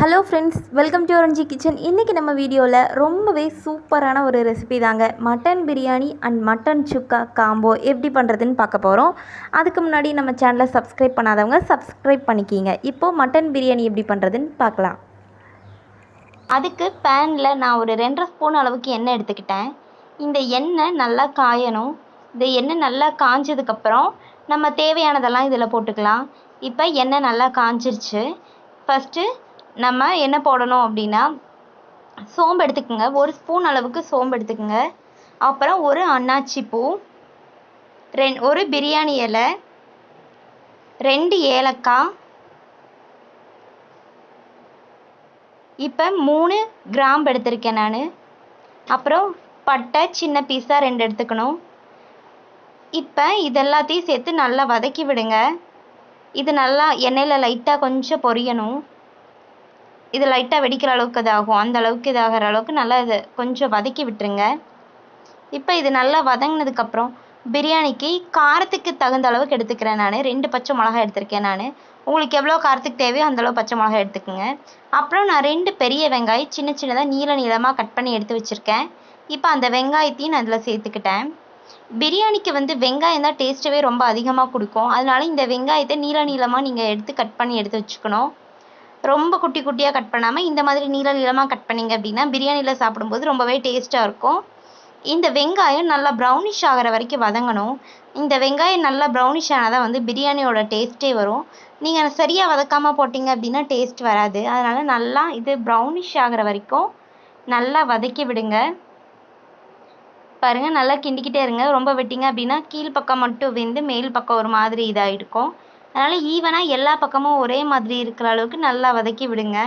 Hello friends welcome to ஒரஞ்சி kitchen இன்றைக்கி நம்ம வீடியோவில் ரொம்பவே சூப்பரான ஒரு ரெசிபி தாங்க. Mutton biryani and mutton chukka combo எப்படி பண்ணுறதுன்னு பார்க்க போகிறோம் அதுக்கு முன்னாடி நம்ம சேனலை சப்ஸ்கிரைப் பண்ணாதவங்க சப்ஸ்கிரைப் பண்ணிக்கிங்க. இப்போது மட்டன் பிரியாணி எப்படி பண்ணுறதுன்னு பார்க்கலாம். அதுக்கு பேனில் நான் ஒரு ரெண்டரை ஸ்பூன் அளவுக்கு எண்ணெய் எடுத்துக்கிட்டேன். இந்த எண்ணெய் நல்லா காயணும். இந்த எண்ணெய் நல்லா காஞ்சதுக்கப்புறம் நம்ம தேவையானதெல்லாம் இதில் போட்டுக்கலாம். இப்போ எண்ணெய் நல்லா காஞ்சிருச்சு. ஃபஸ்ட்டு நம்ம என்ன போடணும் அப்படின்னா சோம்பு எடுத்துக்கோங்க. ஒரு ஸ்பூன் அளவுக்கு சோம்பு எடுத்துக்கோங்க. அப்புறம் ஒரு அன்னாச்சி பூ ரெண் ஒரு பிரியாணி இலை ரெண்டு ஏலக்காய் இப்போ மூணு கிராம்பு எடுத்திருக்கேன் நான். அப்புறம் பட்டை சின்ன பீஸாக ரெண்டு எடுத்துக்கணும். இப்போ இதெல்லாத்தையும் சேர்த்து நல்லா வதக்கி விடுங்க. இது நல்லா எண்ணெயில் லைட்டாக கொஞ்சம் பொரியணும். இது லைட்டாக வெடிக்கிற அளவுக்கு இதாகும் அந்த அளவுக்கு இதாகிற அளவுக்கு நல்லா இது கொஞ்சம் வதக்கி விட்டுருங்க. இப்போ இது நல்லா வதங்கினதுக்கப்புறம் பிரியாணிக்கு காரத்துக்கு தகுந்த அளவுக்கு எடுத்துக்கிறேன் நான். ரெண்டு பச்சை மிளகாய் எடுத்திருக்கேன் நான். உங்களுக்கு எவ்வளோ காரத்துக்கு தேவையோ அந்தளவு பச்சை மிளகாய் எடுத்துக்கோங்க. அப்புறம் நான் ரெண்டு பெரிய வெங்காயம் சின்ன சின்னதாக நீள நீளமாக கட் பண்ணி எடுத்து வச்சுருக்கேன். இப்போ அந்த வெங்காயத்தையும் நான் அதில் சேர்த்துக்கிட்டேன். பிரியாணிக்கு வந்து வெங்காயம் தான் டேஸ்ட்டவே ரொம்ப அதிகமாக கொடுக்கும். அதனால இந்த வெங்காயத்தை நீள நீளமாக நீங்கள் எடுத்து கட் பண்ணி எடுத்து வச்சுக்கணும். ரொம்ப குட்டி குட்டியாக கட் பண்ணாமல் இந்த மாதிரி நீள நீளமாக கட் பண்ணிங்க அப்படின்னா பிரியாணியில் சாப்பிடும்போது ரொம்பவே டேஸ்ட்டாக இருக்கும். இந்த வெங்காயம் நல்லா ப்ரௌனிஷ் ஆகிற வரைக்கும் வதங்கணும். இந்த வெங்காயம் நல்லா ப்ரௌனிஷ் ஆனால் தான் வந்து பிரியாணியோட டேஸ்ட்டே வரும். நீங்கள் சரியாக வதக்காமல் போட்டிங்க அப்படின்னா டேஸ்ட் வராது. அதனால் நல்லா இது ப்ரௌனிஷ் ஆகிற வரைக்கும் நல்லா வதக்கி விடுங்க. பாருங்கள் நல்லா கிண்டிக்கிட்டே இருங்க. ரொம்ப விட்டிங்க அப்படின்னா கீழ் பக்கம் மட்டும் வெந்து மேல் பக்கம் ஒரு மாதிரி இதாக இருக்கும் அதனால் ஈவனாக எல்லா பக்கமும் ஒரே மாதிரி இருக்கிற அளவுக்கு நல்லா வதக்கி விடுங்க.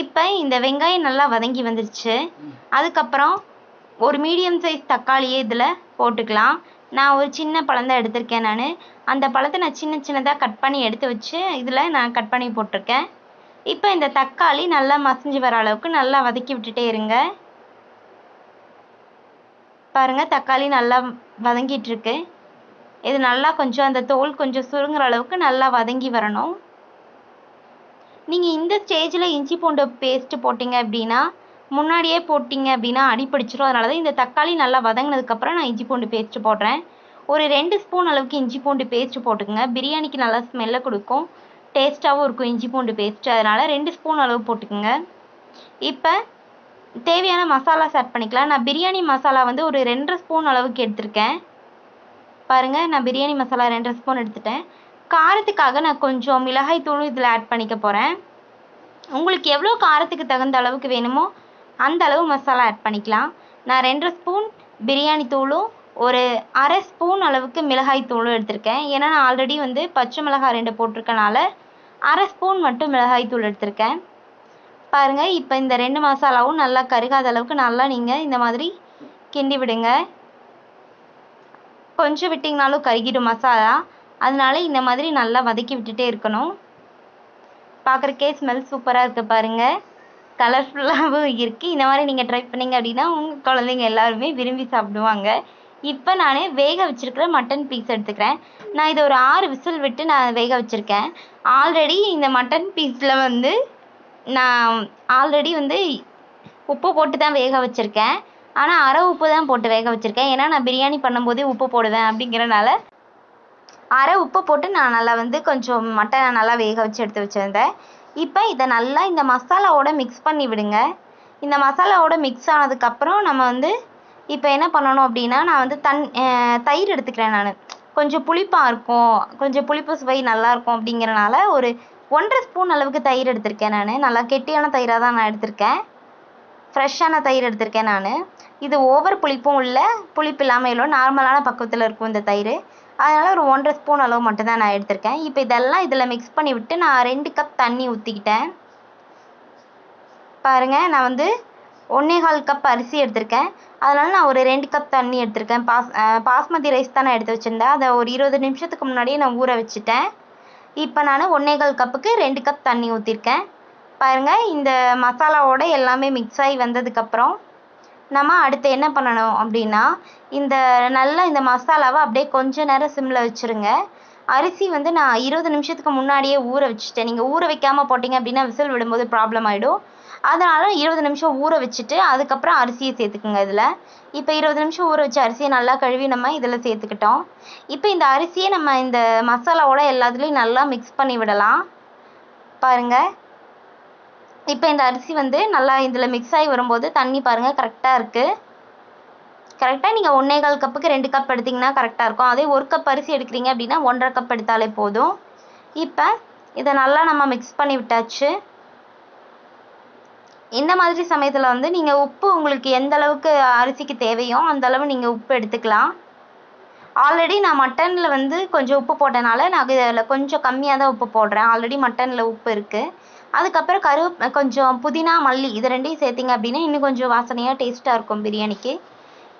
இப்போ இந்த வெங்காயம் நல்லா வதங்கி வந்துருச்சு. அதுக்கப்புறம் ஒரு மீடியம் சைஸ் தக்காளியே இதில் போட்டுக்கலாம். நான் ஒரு சின்ன பழந்தான் எடுத்திருக்கேன் நான். அந்த பழத்தை நான் சின்ன சின்னதாக கட் பண்ணி எடுத்து வச்சு இதில் நான் கட் பண்ணி போட்டிருக்கேன். இப்போ இந்த தக்காளி நல்லா மசிஞ்சு வர அளவுக்கு நல்லா வதக்கி விட்டுட்டே இருங்க. பாருங்கள் தக்காளி நல்லா வதங்கிட்டுருக்கு இது நல்லா கொஞ்சம் அந்த தோல் கொஞ்சம் சுருங்குற அளவுக்கு நல்லா வதங்கி வரணும். நீங்கள் இந்த ஸ்டேஜில் இஞ்சி பூண்டு பேஸ்ட்டு போட்டிங்க அப்படின்னா முன்னாடியே போட்டிங்க அப்படின்னா அடி பிடிச்சிரும். அதனால தான் இந்த தக்காளி நல்லா வதங்கினதுக்கப்புறம் நான் இஞ்சி பூண்டு பேஸ்ட்டு போடுறேன். ஒரு ரெண்டு ஸ்பூன் அளவுக்கு இஞ்சி பூண்டு பேஸ்ட்டு போட்டுக்கோங்க. பிரியாணிக்கு நல்லா ஸ்மெல்லை கொடுக்கும். டேஸ்ட்டாகவும் இருக்கும் இஞ்சி பூண்டு பேஸ்ட்டு அதனால் ரெண்டு ஸ்பூன் அளவு போட்டுக்கோங்க. இப்போ தேவையான மசாலாஸ் ஆட் பண்ணிக்கலாம். நான் பிரியாணி மசாலா வந்து ஒரு ரெண்டரை ஸ்பூன் அளவுக்கு எடுத்திருக்கேன். பாருங்கள் நான் பிரியாணி மசாலா ரெண்டரை ஸ்பூன் எடுத்துட்டேன். காரத்துக்காக நான் கொஞ்சம் மிளகாய் தூளும் இதில் ஆட் பண்ணிக்க போகிறேன் உங்களுக்கு எவ்வளோ காரத்துக்கு தகுந்த அளவுக்கு வேணுமோ அந்த அளவு மசாலா ஆட் பண்ணிக்கலாம். நான் ரெண்டரை ஸ்பூன் பிரியாணி தூளும் ஒரு அரை ஸ்பூன் அளவுக்கு மிளகாய் தூளும் எடுத்திருக்கேன். ஏன்னா நான் ஆல்ரெடி வந்து பச்சை மிளகாய் ரெண்டு போட்டிருக்கனால அரை ஸ்பூன் மட்டும் மிளகாய் தூள் எடுத்திருக்கேன். பாருங்கள் இப்போ இந்த ரெண்டு மசாலாவும் நல்லா கருகாத அளவுக்கு நல்லா நீங்கள் இந்த மாதிரி கிண்டி விடுங்க. கொஞ்சம் விட்டிங்கனாலும் கருகிடும் மசாலா. அதனால இந்த மாதிரி நல்லா வதக்கி விட்டுட்டே இருக்கணும். பார்க்குறக்கே ஸ்மெல் சூப்பராக இருக்குது பாருங்கள் கலர்ஃபுல்லாகவும் இருக்குது இந்த மாதிரி நீங்கள் ட்ரை பண்ணிங்க அப்படின்னா உங்கள் குழந்தைங்க எல்லாருமே விரும்பி சாப்பிடுவாங்க. இப்போ நான் வேக வச்சுருக்கிற மட்டன் பீஸ் எடுத்துக்கிறேன். நான் இதை ஒரு ஆறு விசில் விட்டு நான் வேக வச்சுருக்கேன். ஆல்ரெடி இந்த மட்டன் பீஸில் வந்து நான் ஆல்ரெடி வந்து உப்பு போட்டு தான் வேக வச்சுருக்கேன். ஆனால் அரை உப்பு தான் போட்டு வேக வச்சுருக்கேன். ஏன்னா நான் பிரியாணி பண்ணும்போதே உப்பு போடுவேன் அப்படிங்கிறனால அரை உப்பு போட்டு நான் நல்லா வந்து கொஞ்சம் மட்டனை நல்லா வேக வச்சு எடுத்து வச்சுருந்தேன். இப்போ இதை நல்லா இந்த மசாலாவோட மிக்ஸ் பண்ணி விடுங்க. இந்த மசாலாவோட மிக்ஸ் ஆனதுக்கப்புறம் நம்ம வந்து இப்போ என்ன பண்ணணும் அப்படின்னா நான் வந்து தன் தயிர் எடுத்துக்கிறேன் நான். கொஞ்சம் புளிப்பாக இருக்கும். கொஞ்சம் புளிப்பு சுவை நல்லாயிருக்கும் அப்படிங்கிறனால ஒரு ஒன்றரை ஸ்பூன் அளவுக்கு தயிர் எடுத்திருக்கேன் நான். நல்லா கெட்டியான தயிராக தான் நான் எடுத்திருக்கேன். ஃப்ரெஷ்ஷான தயிர் எடுத்திருக்கேன் நான். இது ஓவர் புளிப்பும் இல்லை புளிப்பு இல்லாமல் இல்லை நார்மலான பக்குவத்தில் இருக்கும் இந்த தயிர். அதனால் ஒரு ஒன்றரை ஸ்பூன் அளவு மட்டும் தான் நான் எடுத்திருக்கேன். இப்போ இதெல்லாம் இதில் மிக்ஸ் பண்ணி விட்டு நான் ரெண்டு கப் தண்ணி ஊற்றிக்கிட்டேன் பாருங்கள் நான் வந்து ஒன்றே கால் கப் அரிசி எடுத்திருக்கேன். அதனால் நான் ஒரு ரெண்டு கப் தண்ணி எடுத்திருக்கேன். பாஸ் பாஸ்மதி ரைஸ் தான் நான் எடுத்து வச்சுருந்தேன். அதை ஒரு இருபது நிமிஷத்துக்கு முன்னாடியே நான் ஊற வச்சுட்டேன். இப்போ நான் ஒன்றே கால் கப்புக்கு ரெண்டு கப் தண்ணி ஊற்றிருக்கேன் பாருங்கள் இந்த மசாலாவோட எல்லாமே மிக்ஸ் ஆகி வந்ததுக்கப்புறம் நம்ம அடுத்து என்ன பண்ணணும் அப்படின்னா இந்த நல்லா இந்த மசாலாவை அப்படியே கொஞ்ச நேரம் சிம்மில் வச்சுருங்க. அரிசி வந்து நான் இருபது நிமிஷத்துக்கு முன்னாடியே ஊற வச்சுட்டேன். நீங்கள் ஊற வைக்காமல் போட்டிங்க அப்படின்னா விசில் விடும்போது ப்ராப்ளம் ஆகிடும் அதனால் இருபது நிமிஷம் ஊற வச்சுட்டு அதுக்கப்புறம் அரிசியை சேர்த்துக்குங்க இதில். இப்போ இருபது நிமிஷம் ஊற வச்ச அரிசியை நல்லா கழுவி நம்ம இதில் சேர்த்துக்கிட்டோம். இப்போ இந்த அரிசியை நம்ம இந்த மசாலாவோட எல்லாத்துலேயும் நல்லா மிக்ஸ் பண்ணி விடலாம். பாருங்கள் இப்போ இந்த அரிசி வந்து நல்லா இதில் மிக்ஸ் ஆகி வரும்போது தண்ணி பாருங்கள் கரெக்டாக இருக்குது கரெக்டாக நீங்கள் ஒன்றே கால் கப்புக்கு ரெண்டு கப் எடுத்திங்கன்னா கரெக்டாக இருக்கும். அதே ஒரு கப் அரிசி எடுக்கிறீங்க அப்படின்னா ஒன்றரை கப் எடுத்தாலே போதும். இப்போ இதை நல்லா நம்ம மிக்ஸ் பண்ணி விட்டாச்சு. இந்த மாதிரி சமயத்தில் வந்து நீங்கள் உப்பு உங்களுக்கு எந்த அளவுக்கு அரிசிக்கு தேவையோ அந்த அளவு நீங்கள் உப்பு எடுத்துக்கலாம். ஆல்ரெடி நான் மட்டனில் வந்து கொஞ்சம் உப்பு போட்டனால நான் இதில் கொஞ்சம் கம்மியாக தான் உப்பு போடுறேன். ஆல்ரெடி மட்டனில் உப்பு இருக்குது அதுக்கப்புறம் கரு கொஞ்சம் புதினா மல்லி இது ரெண்டையும் சேர்த்திங்க அப்படின்னா இன்னும் கொஞ்சம் வாசனையாக டேஸ்ட்டாக இருக்கும் பிரியாணிக்கு.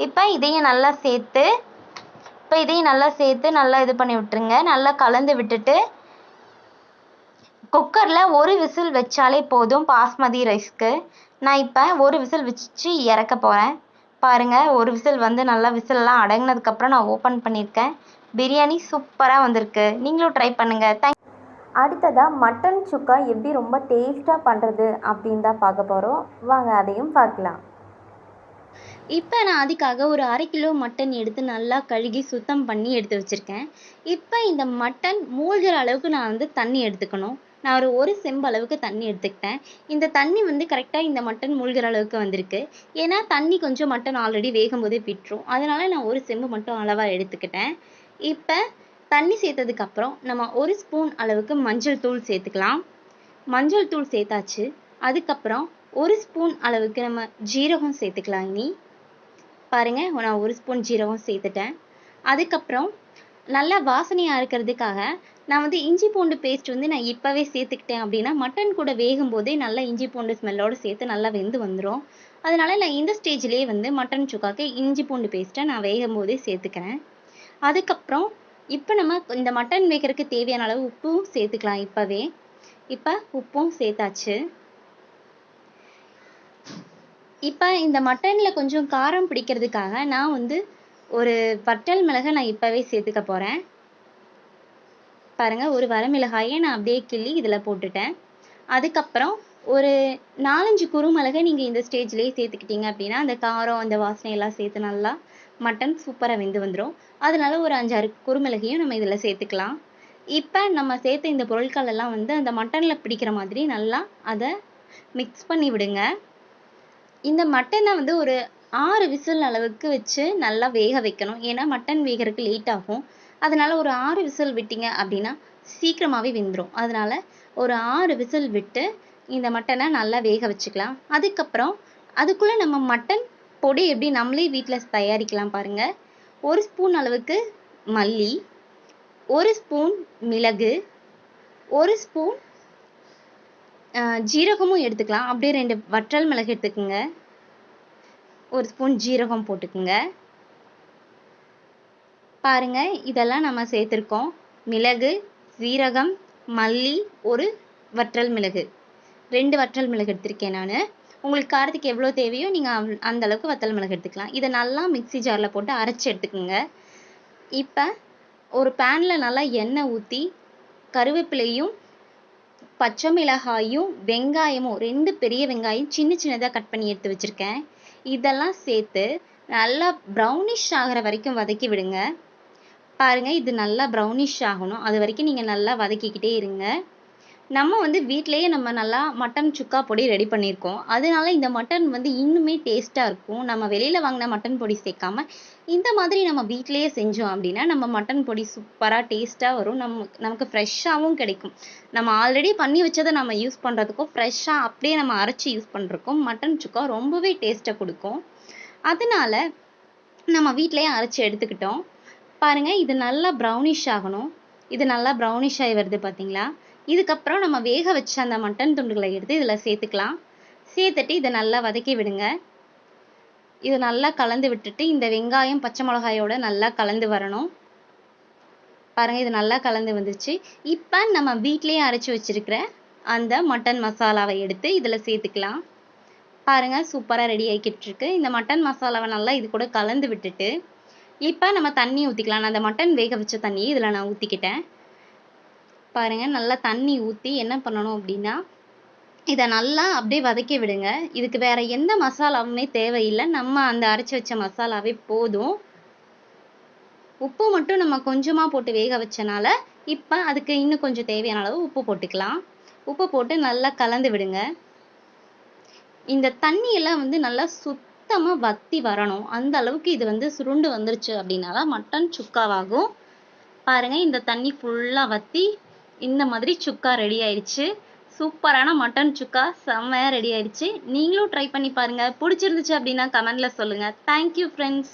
இப்போ இதையும் நல்லா சேர்த்து இப்போ இதையும் நல்லா சேர்த்து நல்லா இது பண்ணி விட்டுருங்க. நல்லா கலந்து விட்டுட்டு குக்கரில் ஒரு விசில் வச்சாலே போதும் பாஸ்மதி ரைஸ்க்கு நான் இப்போ ஒரு விசில் வச்சு இறக்க போகிறேன் பாருங்கள் ஒரு விசில் வந்து நல்லா விசிலெலாம் அடங்கினதுக்கப்புறம் நான் ஓப்பன் பண்ணியிருக்கேன். பிரியாணி சூப்பராக வந்திருக்கு. நீங்களும் ட்ரை பண்ணுங்கள் தேங்க் அடுத்ததாக மட்டன் சுக்கா எப்படி ரொம்ப டேஸ்ட்டாக பண்ணுறது அப்படின்னு தான் பார்க்க போகிறோம் வாங்க அதையும் பார்க்கலாம். இப்போ நான் அதுக்காக ஒரு அரை கிலோ மட்டன் எடுத்து நல்லா கழுகி சுத்தம் பண்ணி எடுத்து வச்சுருக்கேன். இப்போ இந்த மட்டன் மூழ்கிற அளவுக்கு நான் வந்து தண்ணி எடுத்துக்கணும். நான் ஒரு ஒரு செம்பு அளவுக்கு தண்ணி எடுத்துக்கிட்டேன். இந்த தண்ணி வந்து கரெக்டாக இந்த மட்டன் மூழ்கிற அளவுக்கு வந்திருக்கு. ஏன்னா தண்ணி கொஞ்சம் மட்டன் ஆல்ரெடி வேகும் போதே விட்டுரும். அதனால நான் ஒரு செம்பு மட்டும் அளவாக எடுத்துக்கிட்டேன். இப்போ தண்ணி சேர்த்ததுக்கப்புறம் நம்ம ஒரு ஸ்பூன் அளவுக்கு மஞ்சள் தூள் சேர்த்துக்கலாம். மஞ்சள் தூள் சேர்த்தாச்சு. அதுக்கப்புறம் ஒரு ஸ்பூன் அளவுக்கு நம்ம ஜீரகம் சேர்த்துக்கலாம் இனி. பாருங்கள் நான் ஒரு ஸ்பூன் ஜீரகம் சேர்த்துட்டேன். அதுக்கப்புறம் நல்லா வாசனையாக இருக்கிறதுக்காக நான் வந்து இஞ்சி பூண்டு பேஸ்ட் வந்து நான் இப்போவே சேர்த்துக்கிட்டேன் அப்படின்னா மட்டன் கூட வேகும் போதே நல்லா இஞ்சி பூண்டு ஸ்மெல்லோடு சேர்த்து நல்லா வெந்து வந்துடும் அதனால நான் இந்த ஸ்டேஜ்லேயே வந்து மட்டன் சுக்காக்கு இஞ்சி பூண்டு பேஸ்ட்டை நான் வேகும் போதே சேர்த்துக்கிறேன். அதுக்கப்புறம் இப்போ நம்ம இந்த மட்டன் வேகிறதுக்கு தேவையான அளவு உப்பும் சேர்த்துக்கலாம் இப்போவே. இப்போ உப்பும் சேர்த்தாச்சு. இப்போ இந்த மட்டனில் கொஞ்சம் காரம் பிடிக்கிறதுக்காக நான் வந்து ஒரு வட்டல் மிளகை நான் இப்போவே சேர்த்துக்க போகிறேன் பாருங்கள் ஒரு வரமிளகாயை நான் அப்படியே கிள்ளி இதில் போட்டுட்டேன். அதுக்கப்புறம் ஒரு நாலஞ்சு குறுமிளகை நீங்கள் இந்த ஸ்டேஜ்லேயே சேர்த்துக்கிட்டீங்க அப்படின்னா அந்த காரம் அந்த வாசனையெல்லாம் சேர்த்து நல்லா மட்டன் சூப்பராக வெந்து வந்துடும் அதனால ஒரு அஞ்சாறு குறுமிளகையும் நம்ம இதில் சேர்த்துக்கலாம். இப்போ நம்ம சேர்த்த இந்த பொருட்கள் எல்லாம் வந்து அந்த மட்டனில் பிடிக்கிற மாதிரி நல்லா அதை மிக்ஸ் பண்ணி விடுங்க. இந்த மட்டனை வந்து ஒரு ஆறு விசில் அளவுக்கு வச்சு நல்லா வேக வைக்கணும். ஏன்னா மட்டன் வேகிறதுக்கு லேட் ஆகும். அதனால் ஒரு ஆறு விசில் விட்டீங்க அப்படின்னா சீக்கிரமாகவே வெந்துடும் அதனால் ஒரு ஆறு விசில் விட்டு இந்த மட்டனை நல்லா வேக வச்சுக்கலாம். அதுக்கப்புறம் அதுக்குள்ளே நம்ம மட்டன் பொடி எப்படி நம்மளே வீட்டில் தயாரிக்கலாம் பாருங்கள் ஒரு ஸ்பூன் அளவுக்கு மல்லி ஒரு ஸ்பூன் மிளகு ஒரு ஸ்பூன் ஜீரகமும் எடுத்துக்கலாம். அப்படியே ரெண்டு வற்றல் மிளகு எடுத்துக்கோங்க. ஒரு ஸ்பூன் ஜீரகம் போட்டுக்குங்க. பாருங்கள் இதெல்லாம் நம்ம சேர்த்துருக்கோம். மிளகு சீரகம் மல்லி ஒரு வற்றல் மிளகு. ரெண்டு வற்றல் மிளகு எடுத்திருக்கேன் நான். உங்களுக்கு காரத்துக்கு எவ்வளோ தேவையோ நீங்கள் அந்த அளவுக்கு வத்தல் மிளகு எடுத்துக்கலாம். இதை நல்லா மிக்சி ஜாரில் போட்டு அரைச்சி எடுத்துக்கோங்க. இப்போ ஒரு பேனில் நல்லா எண்ணெய் ஊற்றி கருவேப்பிலையும் பச்சை மிளகாயும் வெங்காயமும் ரெண்டு பெரிய வெங்காயம் சின்ன சின்னதாக கட் பண்ணி எடுத்து வச்சுருக்கேன். இதெல்லாம் சேர்த்து நல்லா ப்ரௌனிஷ் ஆகிற வரைக்கும் வதக்கி விடுங்க. பாருங்க இது நல்லா ப்ரௌனிஷ் ஆகணும். அது வரைக்கும் நீங்கள் நல்லா வதக்கிக்கிட்டே இருங்க. நம்ம வந்து வீட்டிலேயே நம்ம நல்லா மட்டன் சுக்கா பொடி ரெடி பண்ணியிருக்கோம். அதனால இந்த மட்டன் வந்து இன்னுமே டேஸ்ட்டாக இருக்கும். நம்ம வெளியில் வாங்கின மட்டன் பொடி சேர்க்காம இந்த மாதிரி நம்ம வீட்டிலேயே செஞ்சோம் அப்படின்னா நம்ம மட்டன் பொடி சூப்பராக டேஸ்ட்டாக வரும். நமக்கு நமக்கு ஃப்ரெஷ்ஷாகவும் கிடைக்கும். நம்ம ஆல்ரெடி பண்ணி வச்சதை நம்ம யூஸ் பண்ணுறதுக்கும் ஃப்ரெஷ்ஷாக அப்படியே நம்ம அரைச்சி யூஸ் பண்ணுறதுக்கும் மட்டன் சுக்கா ரொம்பவே டேஸ்ட்டை கொடுக்கும். அதனால நம்ம வீட்டிலேயே அரைச்சி எடுத்துக்கிட்டோம். பாருங்கள் இது நல்லா ப்ரௌனிஷ் ஆகணும். இது நல்லா ப்ரௌனிஷ் ஆகி வருது பார்த்தீங்களா இதுக்கப்புறம் நம்ம வேக வச்ச அந்த மட்டன் துண்டுகளை எடுத்து இதில் சேர்த்துக்கலாம். சேர்த்துட்டு இதை நல்லா வதக்கி விடுங்க. இது நல்லா கலந்து விட்டுட்டு இந்த வெங்காயம் பச்சை மிளகாயோட நல்லா கலந்து வரணும். பாருங்கள் இது நல்லா கலந்து வந்துச்சு இப்போ நம்ம வீட்டிலேயே அரைச்சி வச்சிருக்கிற அந்த மட்டன் மசாலாவை எடுத்து இதில் சேர்த்துக்கலாம். பாருங்கள் சூப்பராக ரெடி ஆகிக்கிட்டு இருக்கு. இந்த மட்டன் மசாலாவை நல்லா இது கூட கலந்து விட்டுட்டு இப்போ நம்ம தண்ணி ஊற்றிக்கலாம் நான் அந்த மட்டன் வேக வச்ச தண்ணி இதில் நான் ஊற்றிக்கிட்டேன் பாருங்கள் நல்லா தண்ணி ஊற்றி என்ன பண்ணணும் அப்படின்னா இதை நல்லா அப்படியே வதக்கி விடுங்க. இதுக்கு வேற எந்த மசாலாவுமே தேவையில்லை. நம்ம அந்த அரைச்சி வச்ச மசாலாவே போதும். உப்பு மட்டும் நம்ம கொஞ்சமாக போட்டு வேக வச்சனால இப்போ அதுக்கு இன்னும் கொஞ்சம் தேவையான அளவு உப்பு போட்டுக்கலாம். உப்பு போட்டு நல்லா கலந்து விடுங்க. இந்த தண்ணியெல்லாம் வந்து நல்லா சுத்தமாக வத்தி வரணும். அந்த அளவுக்கு இது வந்து சுருண்டு வந்துருச்சு அப்படின்னால மட்டன் சுக்காவாகும். பாருங்க இந்த தண்ணி ஃபுல்லாக வத்தி இந்த மாதிரி சுக்கா ரெடி ஆயிடுச்சு. சூப்பரான மட்டன் சுக்கா செம்மையாக ரெடி ஆயிடுச்சு. நீங்களும் ட்ரை பண்ணி பாருங்க. பிடிச்சிருந்துச்சு அப்படின்னா கமெண்ட்ல சொல்லுங்க. Thank you friends